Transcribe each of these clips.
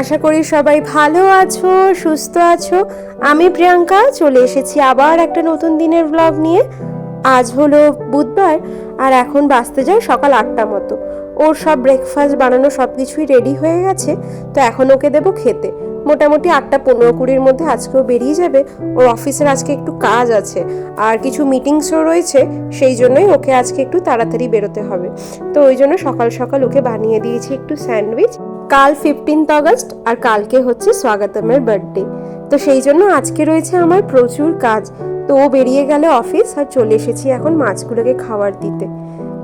আশা করি সবাই ভালো আছো, সুস্থ আছো। আমি প্রিয়াঙ্কা, চলে এসেছি আবার একটা নতুন দিনের ব্লগ নিয়ে। আজ হলো বুধবার, আর এখন বাঁচতে যায় সকাল আটটা মতো। ওর সব ব্রেকফাস্ট বানানো সব কিছুই রেডি হয়ে গেছে, তো এখন ওকে দেবো খেতে। মোটামুটি আটটা পনেরো কুড়ির মধ্যে আজকেও বেরিয়ে যাবে। ওর অফিসের আজকে একটু কাজ আছে, আর কিছু মিটিংসও রয়েছে, সেই জন্যই ওকে আজকে একটু তাড়াতাড়ি বেরোতে হবে। তো ওই জন্য সকাল সকাল ওকে বানিয়ে দিয়েছি একটু স্যান্ডউইচ। কাল ফিফটিন্থ আগস্ট আর কালকে হচ্ছে স্বাগতমের বার্থডে তো সেই জন্য আজকে রয়েছে আমার প্রচুর কাজ। তো ও বেরিয়ে গেলে অফিস আর চলে এসেছি এখন মাছগুলোকে খাবার দিতে।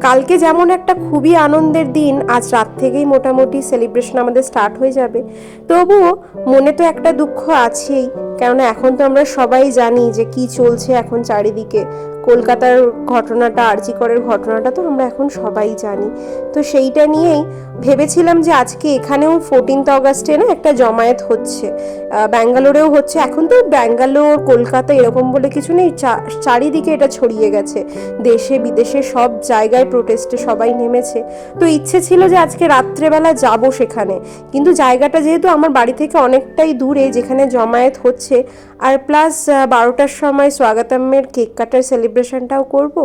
কালকে যেমন একটা খুবই আনন্দের দিন, আজ রাত থেকেই মোটামুটি সেলিব্রেশন আমাদের স্টার্ট হয়ে যাবে। তবুও মনে তো একটা দুঃখ আছেই, কেননা এখন তো আমরা সবাই জানি যে কি চলছে এখন চারিদিকে। কলকাতার ঘটনাটা, আরজিকরের ঘটনাটা তো আমরা এখন সবাই জানি। তো সেইটা নিয়েই ভেবেছিলাম যে আজকে এখানেও ফোরটিন্থ অগাস্টে না একটা জমায়েত হচ্ছে। ব্যাঙ্গালোরেও হচ্ছে। এখন তো ব্যাঙ্গালোর, কলকাতা এরকম বলে কিছু নেই। চারিদিকে এটা ছড়িয়ে গেছে। দেশে, বিদেশে সব জায়গায় প্রোটেস্টে সবাই নেমেছে। তো ইচ্ছে ছিল যে আজকে রাত্রেবেলা যাব সেখানে। কিন্তু জায়গাটা যেহেতু আমার বাড়ি থেকে অনেকটাই দূরে যেখানে জমায়েত হচ্ছে, আর প্লাস বারোটার সময় স্বাগতমের কেক কাটার সেলিব্রেশনটাও করব,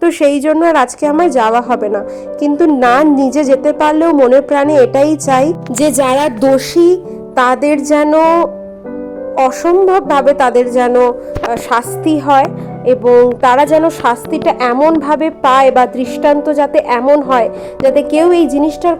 তো সেই জন্য আর আজকে আমার যাওয়া হবে না। কিন্তু না নিজে যেতে পারলেও মনে প্রাণে এটাই চাই যে যারা দোষী, তাদের যেন অসম্ভবভাবে তাদের যেন শাস্তি হয় এবং তারা যেন শাস্তিটা এমনভাবে পায় বা দৃষ্টান্ত যাতে এমন হয়, যাতে কেউ এই জিনিসটার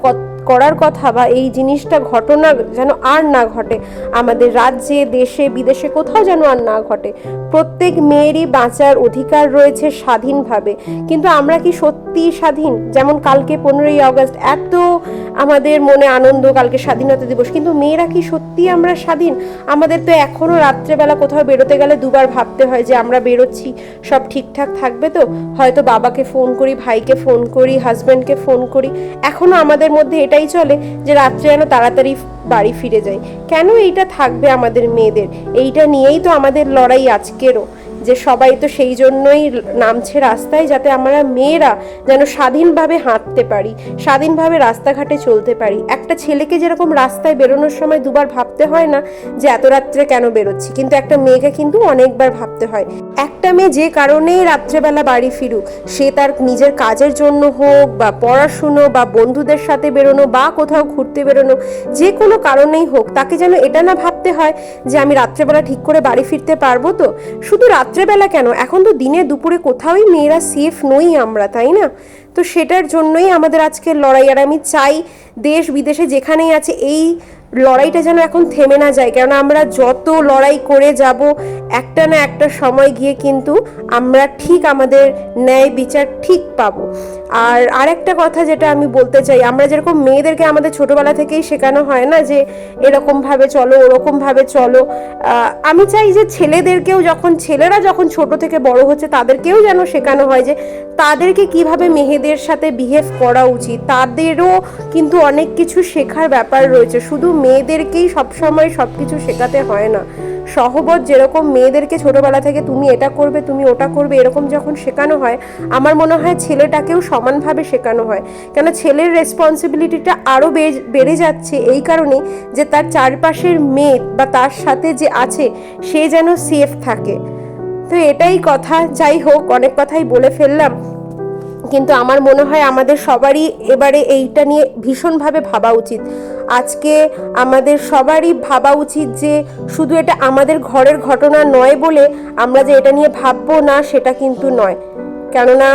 করার কথা বা এই জিনিসটা ঘটনা যেন আর না ঘটে। আমাদের রাজ্যে, দেশে, বিদেশে কোথাও যেন আর না ঘটে। প্রত্যেক মেয়েরই বাঁচার অধিকার রয়েছে স্বাধীনভাবে। কিন্তু আমরা কি সত্যি স্বাধীন? যেমন কালকে পনেরোই আগস্ট এত আমাদের মনে আনন্দ, কালকে স্বাধীনতা দিবস। কিন্তু মেয়েরা কি সত্যি আমরা স্বাধীন? আমাদের তো এখনও রাত্রেবেলা কোথাও বেরোতে গেলে দুবার ভাবতে হয় যে আমরা বেরোচ্ছি, সব ঠিকঠাক থাকবে তো? হয়তো বাবাকে ফোন করি, ভাইকে ফোন করি হাজব্যান্ডকে ফোন করি। এখনও আমাদের মধ্যে এটাই চলে যে রাত্রে যেন তাড়াতাড়ি বাড়ি ফিরে যায় কেন এইটা থাকবে আমাদের মেয়েদের? এইটা নিয়েই তো আমাদের লড়াই আজকেরও। যে সবাই তো সেই জন্যই নামছে রাস্তায় যাতে আমরা মেয়েরা যেন স্বাধীনভাবে হাঁটতে পারি, স্বাধীনভাবে রাস্তাঘাটে চলতে পারি। একটা ছেলেকে যেরকম রাস্তায় বেরোনোর সময় দুবার ভাবতে হয় না যে এত রাত্রে কেন বেরোচ্ছি, কিন্তু একটা মেয়েকে কিন্তু অনেকবার ভাবতে হয়। একটা মেয়ে যে কারণেই রাত্রেবেলা বাড়ি ফিরুক, সে তার নিজের কাজের জন্য হোক বা পড়াশুনো বা বন্ধুদের সাথে বেরোনো বা কোথাও ঘুরতে বেরোনো, যে কোনো কারণেই হোক, তাকে যেন এটা না ভাবতে হয় যে আমি রাত্রেবেলা ঠিক করে বাড়ি ফিরতে পারব তো। শুধু রাত্রেবেলা কেন? এখন তো দিনে দুপুরে কোথাওই মেয়েরা সেফ নই আমরা, তাই না? তো সেটার জন্যই আমাদের আজকের লড়াই। আর আমি চাই দেশ বিদেশে যেখানেই আছে এই লড়াইটা যেন এখন থেমে না যায়। কেননা আমরা যত লড়াই করে যাব, একটা না একটা সময় গিয়ে কিন্তু আমরা ঠিক আমাদের ন্যায় বিচার ঠিক পাবো। আর আরেকটা কথা যেটা আমি বলতে চাই, আমরা যেরকম মেয়েদেরকে আমাদের ছোটবেলা থেকেই শেখানো হয় না যে এরকমভাবে চলো, ওরকমভাবে চলো আমি চাই যে ছেলেদেরকেও যখন, ছেলেরা যখন ছোট থেকে বড় হচ্ছে তাদেরকেও যেন শেখানো হয় যে তাদেরকে কীভাবে মেয়েদের সাথে বিহেভ করা উচিত, তাদেরও কিন্তু অনেক কিছু শেখার ব্যাপার রয়েছে, শুধু মেয়েদেরকেই সবসময় সব কিছু শেখাতে হয় না। সহবত যেরকম মেয়েদেরকে ছোটবেলা থেকে তুমি এটা করবে, তুমি ওটা করবে, এরকম যখন শেখানো হয়, আমার মনে হয় ছেলেটাকেও সমানভাবে শেখানো হয়। কেন ছেলের রেসপন্সিবিলিটিটা আরও বেড়ে যাচ্ছে এই কারণেই যে তার চারপাশের মেয়ে বা তার সাথে যে আছে, সে যেন সেফ থাকে। তো এটাই কথা। যাই হোক, অনেক কথাই বলে ফেললাম। কিন্তু আমার মনে হয় আমাদের সবারই এবারে এইটা নিয়ে ভীষণভাবে ভাবা উচিত। আজকে আমাদের সবারই ভাবা উচিত যে শুধু এটা আমাদের ঘরের ঘটনা নয় বলে আমরা যে এটা নিয়ে ভাববো না, সেটা কিন্তু নয়। কেননা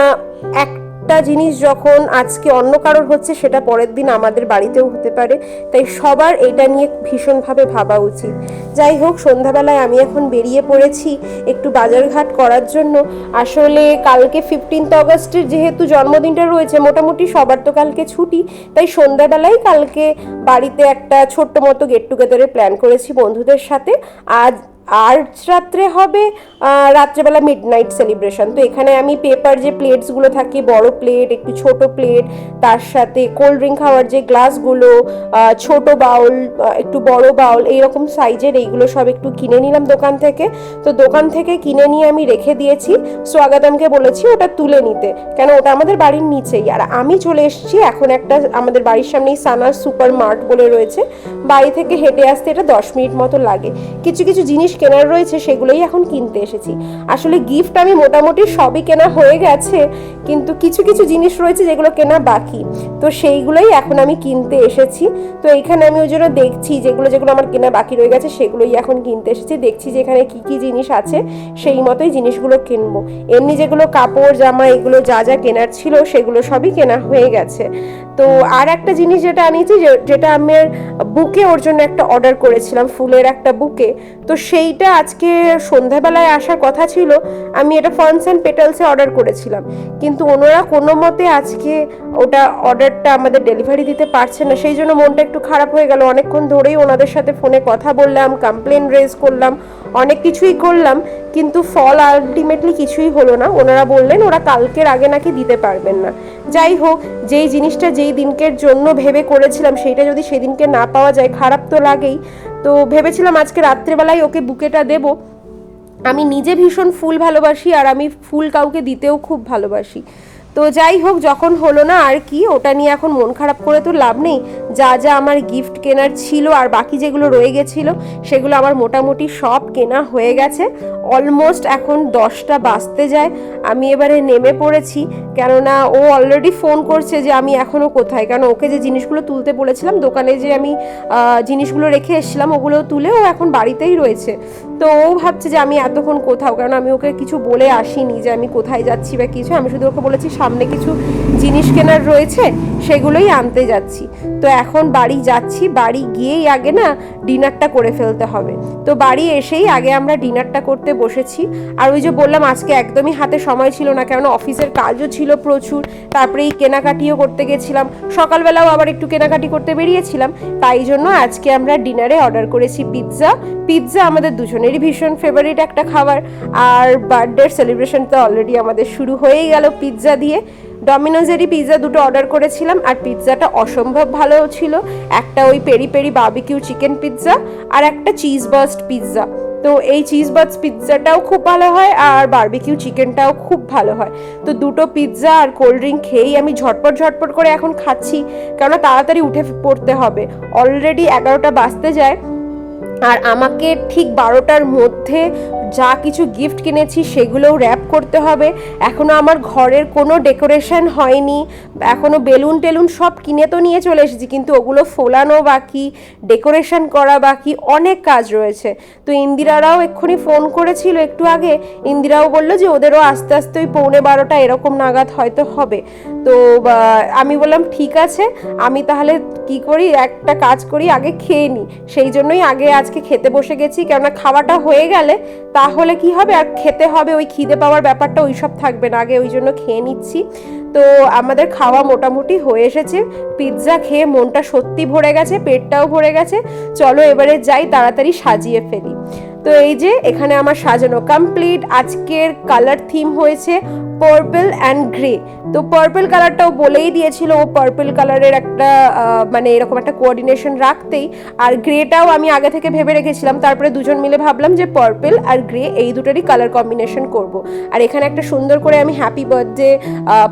একটা জিনিস যখন আজকে অন্য কারোর হচ্ছে, সেটা পরের দিন আমাদের বাড়িতেও হতে পারে। তাই সবার এটা নিয়ে ভীষণভাবে ভাবা উচিত। যাই হোক, সন্ধ্যাবেলায় আমি এখন বেরিয়ে পড়েছি একটু বাজারঘাট করার জন্য। আসলে কালকে ফিফটিন্থ অগস্টের যেহেতু জন্মদিনটা রয়েছে, মোটামুটি সবার তো কালকে ছুটি। তাই সন্ধ্যাবেলায় কালকে বাড়িতে একটা ছোট্ট মতো গেট টুগেদারের প্ল্যান করেছি বন্ধুদের সাথে। আজ আজ রাত্রে হবে রাত্রেবেলা মিড নাইট সেলিব্রেশন তো এখানে আমি পেপার যে প্লেটসগুলো থাকে, বড় প্লেট একটু ছোট প্লেট তার সাথে কোল্ড ড্রিঙ্ক খাওয়ার যে গ্লাসগুলো ছোট বাউল একটু বড় বাউল এইরকম সাইজের এইগুলো সব একটু কিনে নিলাম দোকান থেকে। তো দোকান থেকে কিনে নিয়ে আমি রেখে দিয়েছি। স্বাগতমকে বলেছি ওটা তুলে নিতে। কেন ওটা আমাদের বাড়ির নিচেই। আর আমি চলে এসেছি এখন একটা আমাদের বাড়ির সামনেই সানার সুপার মার্ট বলে রয়েছে। বাড়ি থেকে হেঁটে আসতে এটা দশ মিনিট মতো লাগে। কিছু কিছু জিনিস কেনার রয়েছে, সেগুলোই এখন কিনতে এসেছি। আসলে গিফট আমি মোটামুটি সবই কেনা হয়ে গেছে, কিন্তু কিছু কিছু জিনিস রয়েছে যেগুলো কেনা বাকি। তো সেইগুলোই এখন আমি কিনতে এসেছি। তো এখানে আমি ওই জন্য দেখছি যেগুলো যেগুলো আমার কেনা বাকি রয়ে গেছে, সেগুলোই এখন কিনতে এসেছি। দেখছি যে এখানে কী কী জিনিস আছে, সেই মতোই জিনিসগুলো কিনবো। এমনি যেগুলো কাপড়, জামা, এগুলো যা যা কেনার ছিল, সেগুলো সবই কেনা হয়ে গেছে। তো আর একটা জিনিস যেটা আনিয়েছি যেটা আমি বুকে ওর জন্য একটা অর্ডার করেছিলাম, ফুলের একটা বুকে তো সেইটা আজকে সন্ধ্যাবেলায় আসার কথা ছিল, আমি এটা ফন্স অ্যান্ড পেটালসে অর্ডার করেছিলাম। কিন্তু ওনারা কোনো মতে আজকে ওটা অর্ডারটা আমাদের ডেলিভারি দিতে পারছে না। সেই জন্য মনটা একটু খারাপ হয়ে গেল। অনেকক্ষণ ধরেই ওনাদের সাথে ফোনে কথা বললাম কমপ্লেন রেজ করলাম, অনেক কিছুই করলাম, কিন্তু ফল আলটিমেটলি কিছুই হলো না। ওনারা বললেন, ওরা কালকের আগে নাকি দিতে পারবেন না। যাই হোক, যেই জিনিসটা যেই দিনকের জন্য ভেবে করেছিলাম, সেইটা যদি সেদিনকে না পাওয়া যায়, খারাপ তো লাগেই। তো ভেবেছিলাম আজকে রাত্রেবেলায় ওকে বুকেটা দেবো। আমি নিজে ভীষণ ফুল ভালোবাসি আর আমি ফুল কাউকে দিতেও খুব ভালোবাসি। তো যাই হোক, যখন হলো না আর কি, ওটা নিয়ে এখন মন খারাপ করে তো লাভ নেই। যা যা আমার গিফট কেনার ছিল আর বাকি যেগুলো রয়ে গেছিল, সেগুলো আমার মোটামুটি সব কেনা হয়ে গেছে। অলমোস্ট এখন দশটা বাজতে যায়। আমি এবারে নেমে পড়েছি, কেননা ও অলরেডি ফোন করছে যে আমি এখনও কোথায়। কারণ ওকে যে জিনিসগুলো তুলতে বলেছিলাম, দোকানে যে আমি জিনিসগুলো রেখে এসেছিলাম ওগুলো তুলে ও এখন বাড়িতেই রয়েছে। তো ও ভাবছে যে আমি এতক্ষণ কোথাও কারণ আমি ওকে কিছু বলে আসিনি যে আমি কোথায় যাচ্ছি বা কিছু। আমি শুধু ওকে বলেছি সামনে কিছু জিনিস কেনার রয়েছে, সেগুলোই আনতে যাচ্ছি। তো এখন বাড়ি যাচ্ছি, বাড়ি গিয়েই আগে না ডিনারটা করে ফেলতে হবে। তো বাড়ি এসেই আগে আমরা ডিনারটা করতে বসেছি। আর ওই যে বললাম, আজকে একদমই হাতে সময় ছিল না, কেননা অফিসের কাজও ছিল প্রচুর, তারপরে এই কেনাকাটিও করতে গেছিলাম। সকালবেলাও আবার একটু কেনাকাটি করতে বেরিয়েছিলাম। তাই জন্য আজকে আমরা ডিনারে অর্ডার করেছি পিৎজা। পিৎজা আমাদের দুজনেরই ভীষণ ফেভারিট একটা খাবার। আর বার্থডের সেলিব্রেশন তো অলরেডি আমাদের শুরু হয়েই গেল পিৎজা দিয়ে। ডমিনোজেরই পিৎজা দুটো অর্ডার করেছিলাম আর পিৎজাটা অসম্ভব ভালো ছিল। একটা ওই peri peri barbecue chicken pizza আর একটা চিজ বাস্ট পিৎজা তো এই চিজ বাস্ট পিৎজাটাও খুব ভালো হয় আর বারবিকিউ চিকেনটাও খুব ভালো হয়। তো দুটো পিৎজা আর কোল্ড ড্রিঙ্ক খেয়েই আমি ঝটপট ঝটপট করে এখন খাচ্ছি। কেননা তাড়াতাড়ি উঠে পড়তে হবে। অলরেডি এগারোটা বাজতে যায়। আর আমাকে ঠিক বারোটার মধ্যে যা কিছু গিফট কিনেছি সেগুলোও র্যাপ করতে হবে। এখনও আমার ঘরের কোনো ডেকোরেশন হয়নি। এখনও বেলুন টেলুন সব কিনে তো নিয়ে চলে এসেছি, কিন্তু ওগুলো ফোলানো বাকি, ডেকোরেশন করা বাকি, অনেক কাজ রয়েছে। তো ইন্দিরারাও এক্ষুনি ফোন করেছিল একটু আগে। ইন্দিরাও বলল যে ওদেরও আস্তে আস্তে ওই পৌনে বারোটা এরকম নাগাদ হয়তো হবে। তো আমি বললাম, ঠিক আছে, আমি তাহলে কি করি? একটা কাজ করি, আগে খেয়ে নিই। সেই জন্যই আগে আজকে খেতে বসে গেছি, কেননা খাওয়াটা হয়ে গেলে তাহলে কি হবে? আর খেতে হবে ওই খিদে পাওয়ার ব্যাপারটা ওই সব থাকবে না, আগে ওই জন্য খেয়ে নিচ্ছি। তো আমাদের খাওয়া মোটামুটি হয়ে এসেছে। পিৎজা খেয়ে মনটা সত্যি ভরে গেছে, পেটটাও ভরে গেছে। চলো এবারে যাই তাড়াতাড়ি সাজিয়ে ফেলি। তো এই যে এখানে আমার সাজানো কমপ্লিট আজকের কালার থিম হয়েছে পার্পল অ্যান্ড গ্রে তো পার্পল কালারটাও বলেই দিয়েছিল ও পার্পল কালারের একটা মানে এরকম একটা কোঅর্ডিনেশন রাখতেই। আর গ্রেটাও আমি আগে থেকে ভেবে রেখেছিলাম। তারপরে দুজন মিলে ভাবলাম যে পার্পল আর গ্রে এই দুটোরই কালার কম্বিনেশন করব। আর এখানে একটা সুন্দর করে আমি হ্যাপি বার্থডে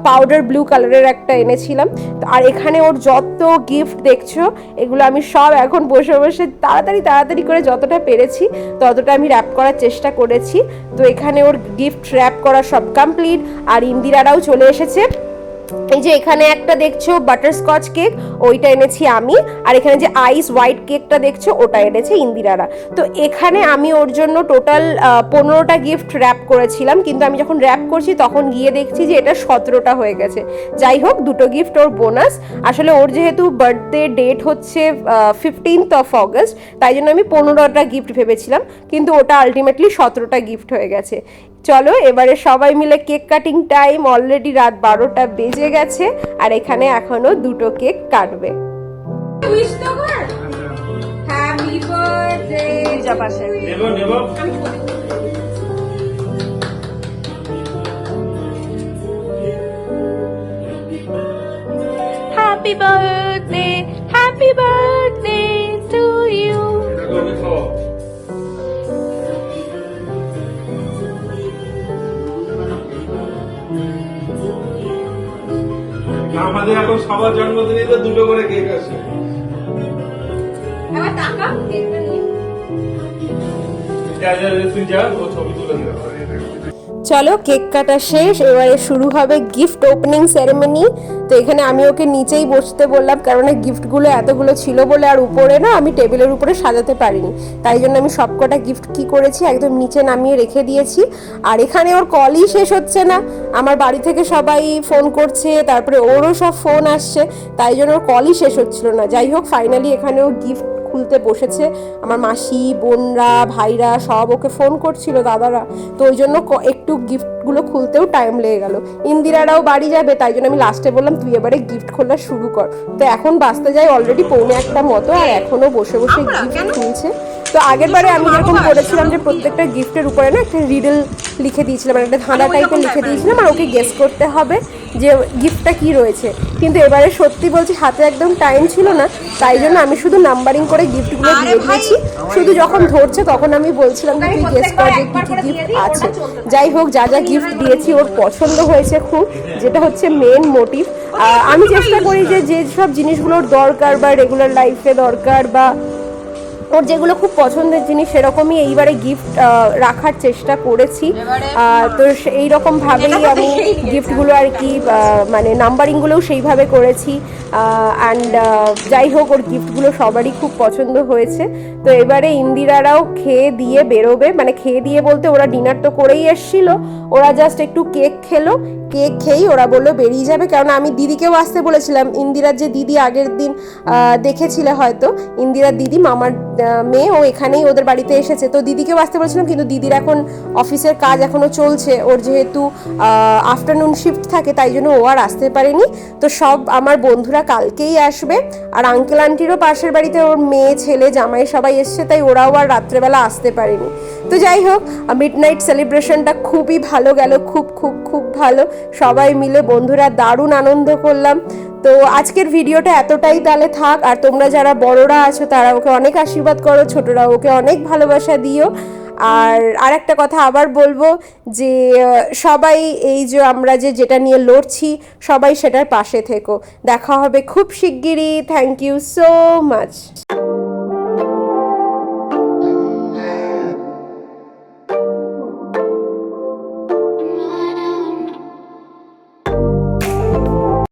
পাউডার ব্লু কালারের একটা এনেছিলাম। আর এখানে ওর যত গিফট দেখছ, এগুলো আমি সব এখন বসে বসে তাড়াতাড়ি তাড়াতাড়ি করে যতটা পেরেছি, ততটা আমি র্যাপ করার চেষ্টা করেছি। তো এখানে ওর গিফট র্যাপ করা সব কমপ্লিট আর ইন্দিরারাও চলে এসেছে। এই যে এখানে একটা দেখছ বাটারস্কচ কেক ওইটা এনেছি আমি। আর এখানে যে আইস হোয়াইট কেকটা দেখছ, ওটা এনেছে ইন্দিরারা। তো এখানে আমি ওর জন্য টোটাল পনেরোটা গিফট র্যাপ করেছিলাম। কিন্তু আমি যখন র্যাপ করছি, তখন গিয়ে দেখছি যে এটা সতেরোটা হয়ে গেছে। যাই হোক, দুটো গিফট ওর বোনাস আসলে ওর যেহেতু বার্থডে ডেট হচ্ছে ফিফটিন্থ অফ অগস্ট তাই জন্য আমি পনেরোটা গিফট ভেবেছিলাম। কিন্তু ওটা আলটিমেটলি সতেরোটা গিফট হয়ে গেছে। চলো এবারে সবাই মিলে কেক কাটিং টাইম অলরেডি রাত বারোটা বেজে গেছে আর এখানে এখনও দুটো কেক কাটবে। উইশ তো কর হ্যাপি আমাদের এখন সবার জন্মদিনে তো দুটো করে কেক আছে চলো কেক কাটা শেষ এবারে শুরু হবে গিফট ওপেনিং সেরেমনি তো এখানে আমি ওকে নিচেই বসতে বললাম, কারণ গিফটগুলো এতগুলো ছিল বলে আর উপরে না আমি টেবিলের উপরে সাজাতে পারিনি। তাই জন্য আমি সবকটা গিফট কি করেছি, একদম নিচে নামিয়ে রেখে দিয়েছি। আর এখানে ওর কলই শেষ হচ্ছে না। আমার বাড়ি থেকে সবাই ফোন করছে, তারপরে ওরও সব ফোন আসছে, তাই জন্য ওর কলই শেষ হচ্ছিল না। যাই হোক ফাইনালি এখানে ও গিফট খুলতে বসেছে। আমার মাসি বোনরা ভাইরা সব ওকে ফোন করছিল দাদারা। তো ওই জন্য একটু গিফটগুলো খুলতেও টাইম লেগে গেল। ইন্দিরারাও বাড়ি যাবে তাই জন্য আমি লাস্টে বললাম তুই এবারে গিফট খোলা শুরু কর। তো এখন বাঁচতে যাই অলরেডি পৌনে একটা মতো আর এখনও বসে বসে গিফট খুলছে। তো আগের বারে আমি যেরকম করেছিলাম যে প্রত্যেকটা গিফটের উপরে না একটা রিডেল লিখে দিয়েছিলাম মানে একটা ধাঁধা টাইপের লিখে দিয়েছিলাম আর ওকে গেস করতে হবে যে গিফটটা কি রয়েছে। কিন্তু এবারে সত্যি বলছি হাতে একদম টাইম ছিল না তাই জন্য আমি শুধু নাম্বারিং করে গিফটগুলো দিয়ে দিয়েছি। শুধু যখন ধরছে তখন আমি বলছিলাম যে তুই গেস কর যে কী কি গিফট আছে। যাই হোক যা যা গিফট দিয়েছি ওর পছন্দ হয়েছে খুব যেটা হচ্ছে মেন মোটিভ আমি চেষ্টা করি যে যেসব জিনিসগুলোর দরকার বা রেগুলার লাইফে দরকার বা ওর যেগুলো খুব পছন্দের জিনিস সেরকমই এইবারে গিফট রাখার চেষ্টা করেছি। তো এই রকম ভাবেই আমি গিফটগুলো আর কি মানে নাম্বারিংগুলোও সেইভাবে করেছি। অ্যান্ড যাই হোক ওর গিফটগুলো সবারই খুব পছন্দ হয়েছে। তো এবারে ইন্দিরারাও খেয়ে দিয়ে বেরোবে। মানে খেয়ে দিয়ে বলতে ওরা ডিনার তো করেই এসছিল। ওরা জাস্ট একটু কেক খেলো। কেক খেয়েই ওরা বলল বেরিয়ে যাবে। কারণ আমি দিদিকেও আসতে বলেছিলাম। ইন্দিরার যে দিদি আগের দিন দেখেছিলে হয়তো। ইন্দিরার দিদি মামার মেয়ে ও এখানেই ওদের বাড়িতে এসেছে। তো দিদিকেও আসতে বলেছিলাম, কিন্তু দিদির এখন অফিসের কাজ এখনও চলছে। ওর যেহেতু আফটারনুন শিফট থাকে, তাই জন্য ও আর আসতে পারেনি। তো সব আমার বন্ধুরা কালকেই আসবে। আর আঙ্কেল আন্টিরও পাশের বাড়িতে ওর মেয়ে, ছেলে, জামাই সবাই এসছে, তাই ওরাও আর রাত্রেবেলা আসতে পারেনি। তো যাই হোক মিড নাইট সেলিব্রেশনটা খুবই ভালো গেল, খুব খুব খুব ভালো। সবাই মিলে বন্ধুরা দারুণ আনন্দ করলাম। তো আজকের ভিডিওটা এতটাই তাহলে থাক, আর তোমরা যারা বড়রা আছো, তারা ওকে অনেক আশীর্বাদ করো ছোটরা ওকে অনেক ভালোবাসা দিও। আর আরেকটা কথা আবার বলব যে সবাই এই যে আমরা যে, যেটা নিয়ে লড়ছি, সবাই সেটার পাশে থেকো। দেখা হবে খুব শিগগিরই। Thank you so much